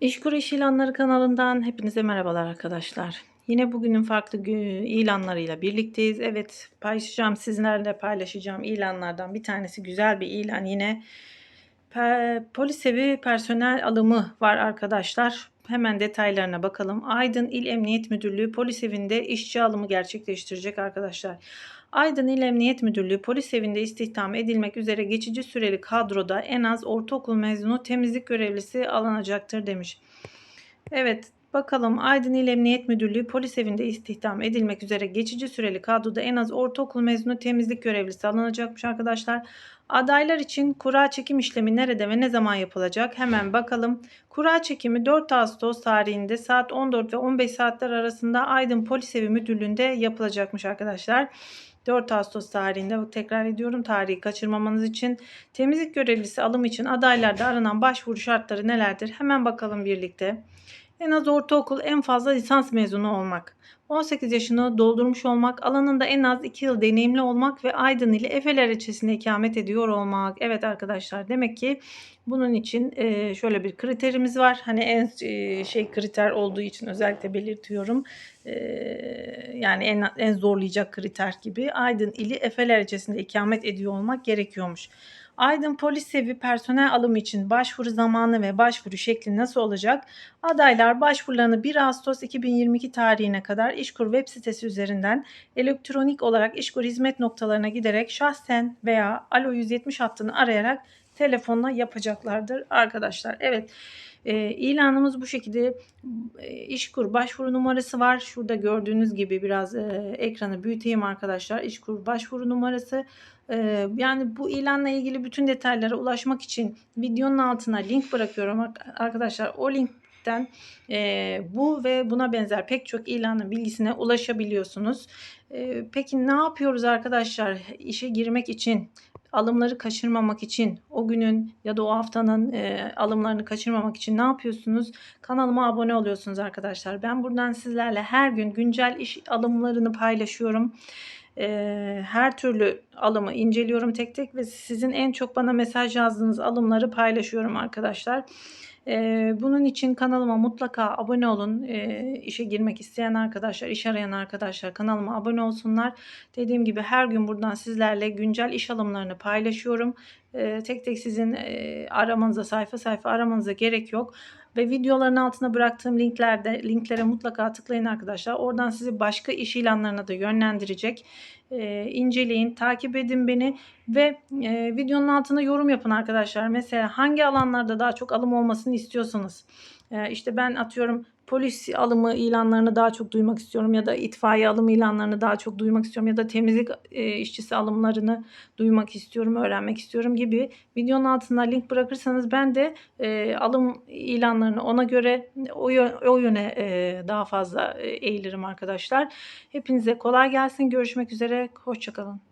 İşkur İş İlanları kanalından hepinize merhabalar arkadaşlar. Yine bugünün farklı ilanlarıyla birlikteyiz. Evet paylaşacağım sizlerle paylaşacağım ilanlardan bir tanesi güzel bir ilan. Yine pe- polis evi personel alımı var arkadaşlar. Hemen detaylarına bakalım. Aydın İl Emniyet Müdürlüğü polis evinde işçi alımı gerçekleştirecek arkadaşlar. Aydın İl Emniyet Müdürlüğü polis evinde istihdam edilmek üzere geçici süreli kadroda en az ortaokul mezunu temizlik görevlisi alınacaktır demiş. Evet bakalım Aydın İl Emniyet Müdürlüğü polis evinde istihdam edilmek üzere geçici süreli kadroda en az ortaokul mezunu temizlik görevlisi alınacakmış arkadaşlar. Adaylar için kura çekim işlemi nerede ve ne zaman yapılacak? Hemen bakalım. Kura çekimi 4 Ağustos tarihinde saat 14 ve 15 saatler arasında Aydın Polis Evi Müdürlüğü'nde yapılacakmış arkadaşlar. 4 Ağustos tarihinde tekrar ediyorum tarihi kaçırmamanız için temizlik görevlisi alım için adaylarda aranan başvuru şartları nelerdir? Hemen bakalım birlikte. En az ortaokul en fazla lisans mezunu olmak. 18 yaşını doldurmuş olmak, alanında en az 2 yıl deneyimli olmak ve Aydın ili Efeler ilçesinde ikamet ediyor olmak. Evet arkadaşlar demek ki bunun için e, şöyle bir kriterimiz var. Hani en e, şey kriter olduğu için özellikle belirtiyorum. E, yani en, en zorlayacak kriter gibi Aydın ili Efeler ilçesinde ikamet ediyor olmak gerekiyormuş. Aydın Polis Evi personel alımı için başvuru zamanı ve başvuru şekli nasıl olacak? Adaylar başvurularını 1 Ağustos 2022 tarihine kadar İşkur web sitesi üzerinden elektronik olarak İşkur hizmet noktalarına giderek şahsen veya Alo 170 hattını arayarak telefonla yapacaklardır arkadaşlar. Evet e, ilanımız bu şekilde e, İşkur başvuru numarası var. Şurada gördüğünüz gibi biraz e, ekranı büyüteyim arkadaşlar. İşkur başvuru numarası ee, yani bu ilanla ilgili bütün detaylara ulaşmak için videonun altına link bırakıyorum arkadaşlar. O linkten e, bu ve buna benzer pek çok ilanın bilgisine ulaşabiliyorsunuz. E, peki ne yapıyoruz arkadaşlar işe girmek için? Alımları kaçırmamak için o günün ya da o haftanın e, alımlarını kaçırmamak için ne yapıyorsunuz? Kanalıma abone oluyorsunuz arkadaşlar. Ben buradan sizlerle her gün güncel iş alımlarını paylaşıyorum her türlü alımı inceliyorum tek tek ve sizin en çok bana mesaj yazdığınız alımları paylaşıyorum arkadaşlar. bunun için kanalıma mutlaka abone olun. işe girmek isteyen arkadaşlar, iş arayan arkadaşlar kanalıma abone olsunlar. Dediğim gibi her gün buradan sizlerle güncel iş alımlarını paylaşıyorum. tek tek sizin aramanıza, sayfa sayfa aramanıza gerek yok. Ve videoların altına bıraktığım linklerde linklere mutlaka tıklayın arkadaşlar. Oradan sizi başka iş ilanlarına da yönlendirecek. E, inceleyin, takip edin beni ve e, videonun altına yorum yapın arkadaşlar. Mesela hangi alanlarda daha çok alım olmasını istiyorsanız. E, işte ben atıyorum polis alımı ilanlarını daha çok duymak istiyorum ya da itfaiye alımı ilanlarını daha çok duymak istiyorum ya da temizlik e, işçisi alımlarını duymak istiyorum, öğrenmek istiyorum gibi videonun altına link bırakırsanız ben de e, alım ilanlarını ona göre o, o yöne e, daha fazla e, eğilirim arkadaşlar. Hepinize kolay gelsin. Görüşmek üzere. Hoşçakalın.